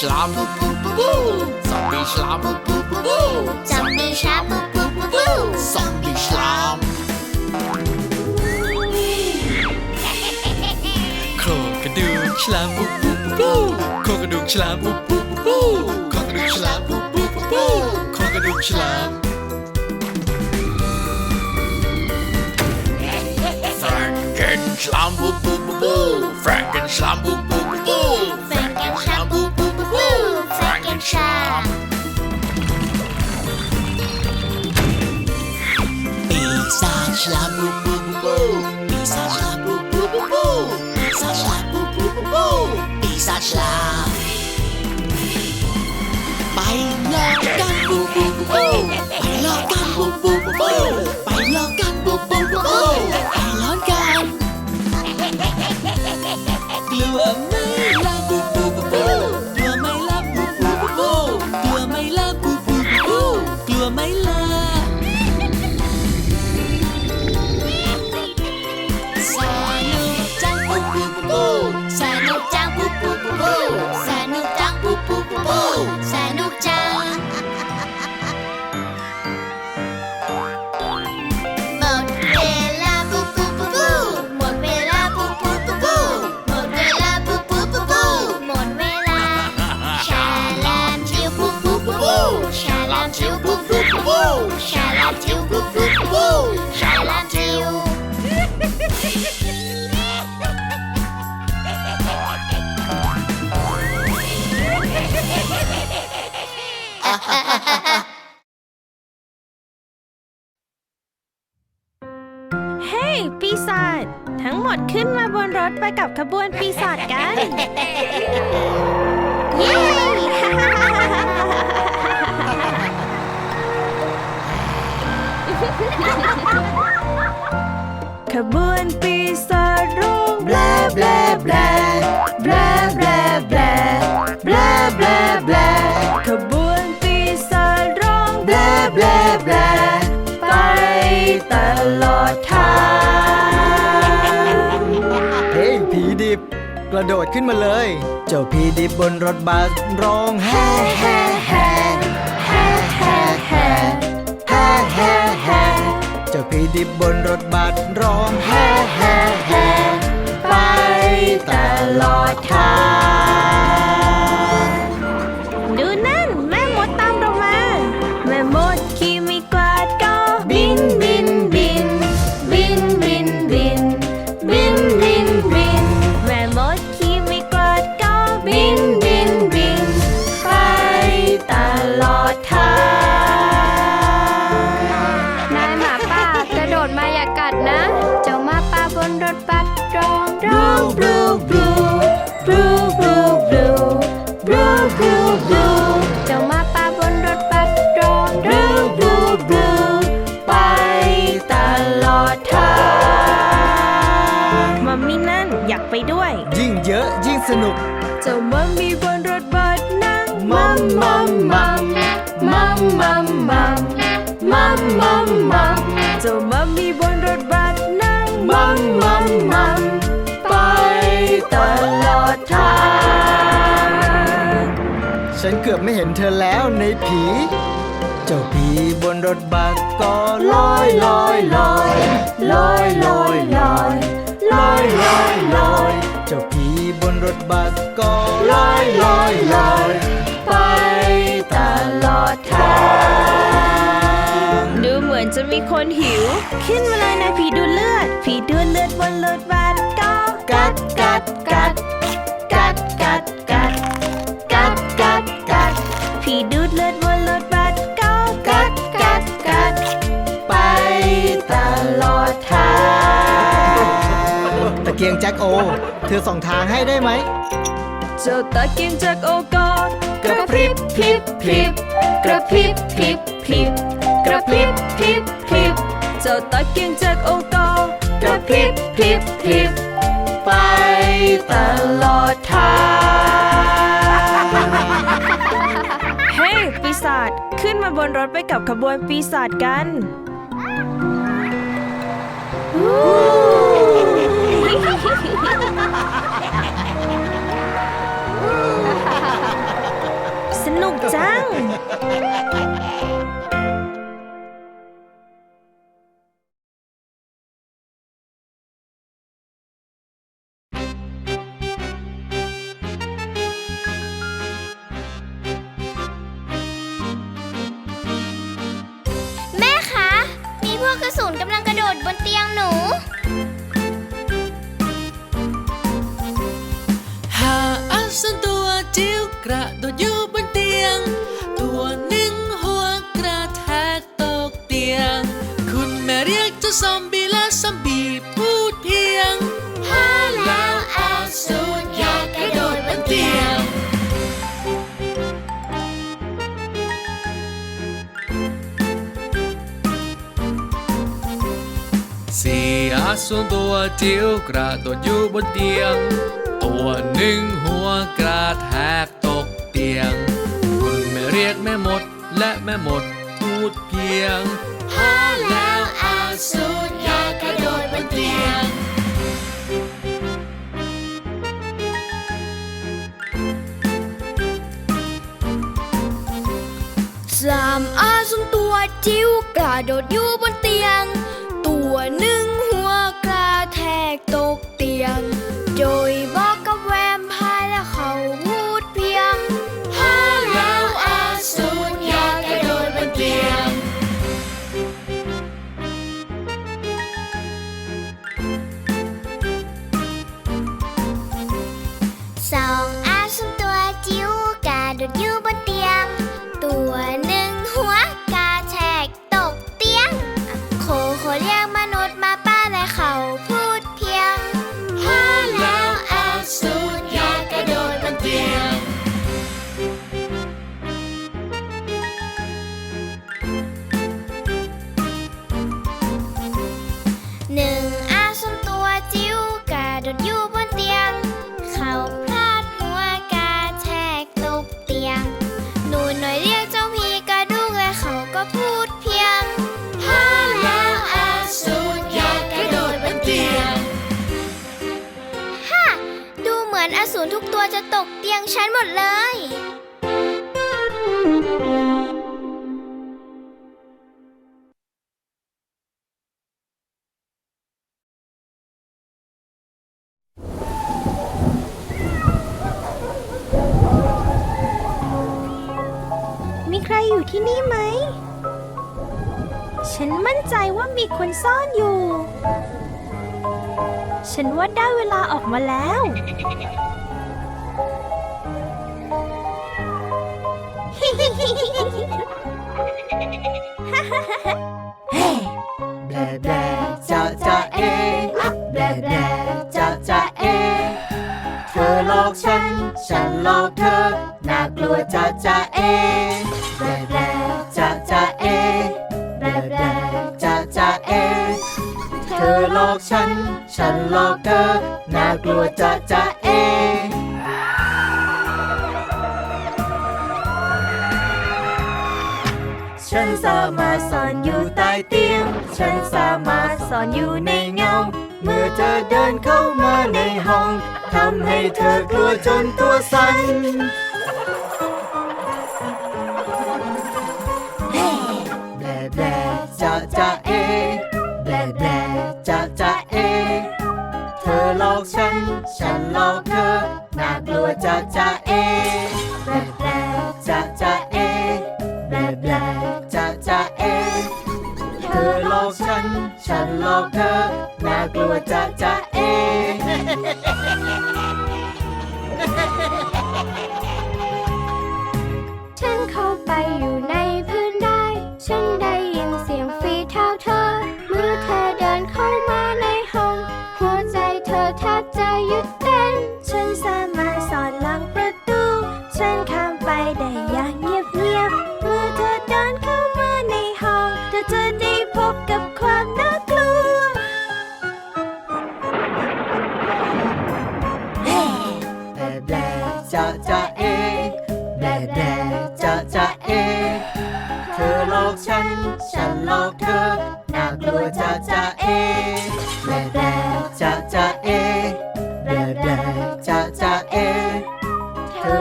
slop, boo boo boo boo. Zombie slop, boo boo boo boo. Zombie slop, boo boo boo boo. ฉลามบูบูบูบูโคกระดูกฉลามบูบูบูบูโคกระดูกฉลามบูบูบูบูโคกระดูกฉลามแฟรงเกนฉลามบูบูบูบูแฟรงเกนฉลามบูบูบูบูแฟรงเกนฉลามบูบูบูบูแฟรงเกนฉลามปีศาจฉลามบูบูบูบูปีศาจ ฉลามไปลอกกันบูบูบูบูไปลอกกันบูบูบูบูไปลอกกันบูบูบูบูไปลอกกันกลัวไหม ขึ้นมาบนรถไปกับขบวนปีศาจกันเย้ ขบวนปีศาจร้องแบลแบลแบลแบลแบลแบลแบลแบลแบลขบวนปีศาจร้องแบลแบลแบลไปตลอดท กระโดดขึ้นมาเลย เจ้าพีดิบบนรถบัสร้องแฮ่แฮ่แฮ่แฮ่แฮ่แฮ่แฮ่แฮ่แฮ่เจ้าพีดิบบนรถบัสร้องแฮ่แฮ่แฮ่ไปตลอดทาง บลูบลูเจ้ามาป่าบนรถบัสรองร้องบลูบลูไปตลอดทางมัมมี่นั่นอยากไปด้วย ยิ่งเยอะยิ่งสนุก เจ้ามัมมี่ ห็นเธอแล้วในผี เจ้าผีบนรถบัสก็ลอยลอยลอยลอยลอยลอยลอยลอยลอยเจ้าผีบนรถบัสก็ลอยลอยลอยไปตลอดทางดูเหมือนจะมีคนหิว ขึ้นมาเลยนายผีดูเลือด ผีดูเลือดบนรถบัสก็กัดกัดกัดกัดกัด แจ็คโอ เธอส่องทางให้ได้ไหม เจ้าตาเกียงจากโอกอดกระพริบพริบพริบกระพริบพริบพริบกระพริบพริบพริบเจ้าตาเกียงจากโอกอดกระพริบพริบพริบไปตลอดทางเฮ้ยปีศาจขึ้นมาบนรถไปกับขบวนปีศาจกันส ศูนย์กำลังกระโดดบนเตียงหนู หาอัศตัวจิ๋วกระโดดอยู่บนเตียง ตัวหนึ่งหัวกระแทกตกเตียง คุณแม่เรียกเจ้าซอมบี้ สี่อาสูรตัวจิ๋วกระโดดอยู่บนเตียง ตัวหนึ่งหัวกระแทกตกเตียง คุณแม่เรียกแม่หมดและแม่หมดพูดเพียงพอแล้วอาสูรอยากกระโดดบนเตียงสามอาสุนตัวจิ๋วกระโดดอยู่บนเตียง ตัวหนึ่งหัวกระแทกตกเตียงโดยบอ มือนอสูรทุกตัวจะตกเตียงฉันหมดเลย มีใครอยู่ที่นี่ไหม ฉันมั่นใจว่ามีคนซ่อนอยู่ ฉันว่าได้เวลาออกมาแล้ว แบลแบลจะจะเอแบลแบลจะจะเอ เธอหลอกฉัน ฉันหลอกเธอ น่ากลัวจะจะเอแบลแบลจะจะเอแบลแบลจะจะเอ เธอหลอกฉัน ฉันหลอกเธอ น่ากลัวจะจะเอฉันสามารถซ่อนอยู่ใต้เตียง ฉันสามารถซ่อนอยู่ในเงา เมื่อเธอเดินเข้ามาในห้อง ทำให้เธอกลัวจนตัวสั่น ฉันหลอกเธอ น่ากลัวจะจะเอแบลแบลจะจะเอแบลแบลจะจะเอ เธอหลอกฉัน ฉันหลอกเธอ น่ากลัวจะจะเอ ฉันเข้าไปอยู่ในพื้นได้ ฉันได้ยินเสียงฝีเท้าเธอ ธอแทบจะ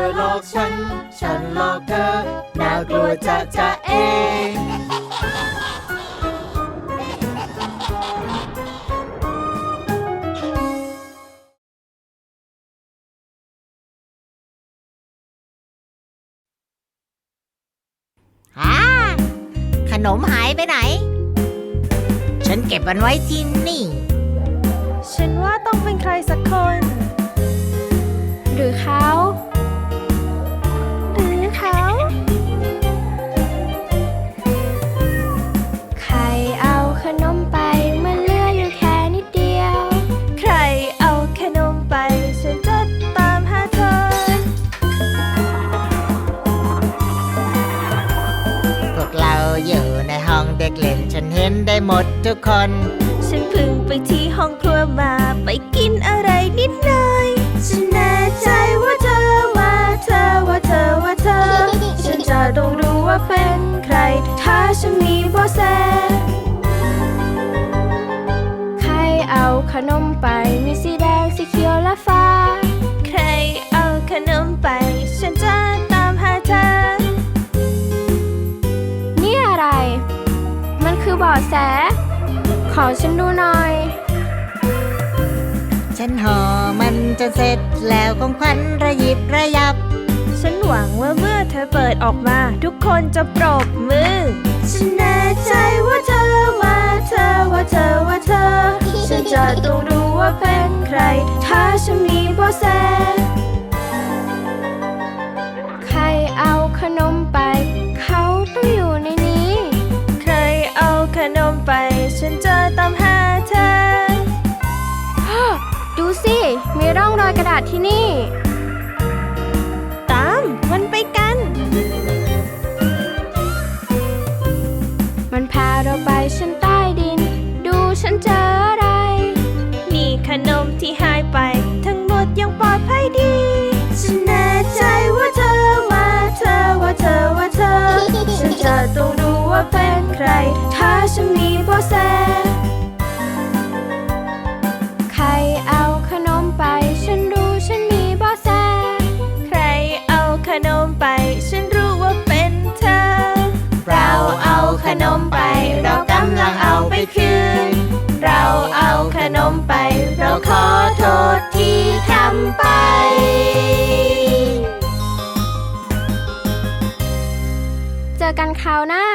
อหลอกฉัน ฉันหลอกเธอ น่ากลัวจะจะเออ่าขนมหายไปไหน ฉันเก็บมันไว้ที่นี่ ฉันว่าต้องเป็นใครสักคน หรือเขา ด็กเล่นฉันเห็นได้หมดทุกคน ฉันเพึ่งไปที่ห้องครัวมาไปกินอะไรนิดหน่อย ฉันแน่ใจว่าเธอว่าเธอว่าเธอว่าเธอ ฉันจะต้องรู้ว่าเป็นใคร ถ้าฉันมีเบาะแสใครเอาขนมไปมีสีแแส ขอฉันดูหน่อย ฉันห่อมันจะเสร็จแล้วของขวัญระยิบระยับ ฉันหวังว่าเมื่อเธอเปิดออกมา ทุกคนจะปรบมือ ฉันแน่ใจว่าเธอว่าเธอว่าเธอว่าเธอ ฉันจะต้องรู้ว่าเป็นใคร ถ้าฉันมีเบาะแส ร่องรอยกระดาษที่นี่ ตามมันไปกัน มันพาเราไปชั้นใต้ดิน ดูฉันเจออะไร นี่ขนมที่หายไป ทั้งหมดยังปลอดภัยดี ฉันแน่ใจว่าเธอว่าเธอว่าเธอว่าเธอ ฉันจะต้องรู้ว่าเป็นใคร ถ้าฉันมีเบาะแส ทำไป เจอกันคราวหน้า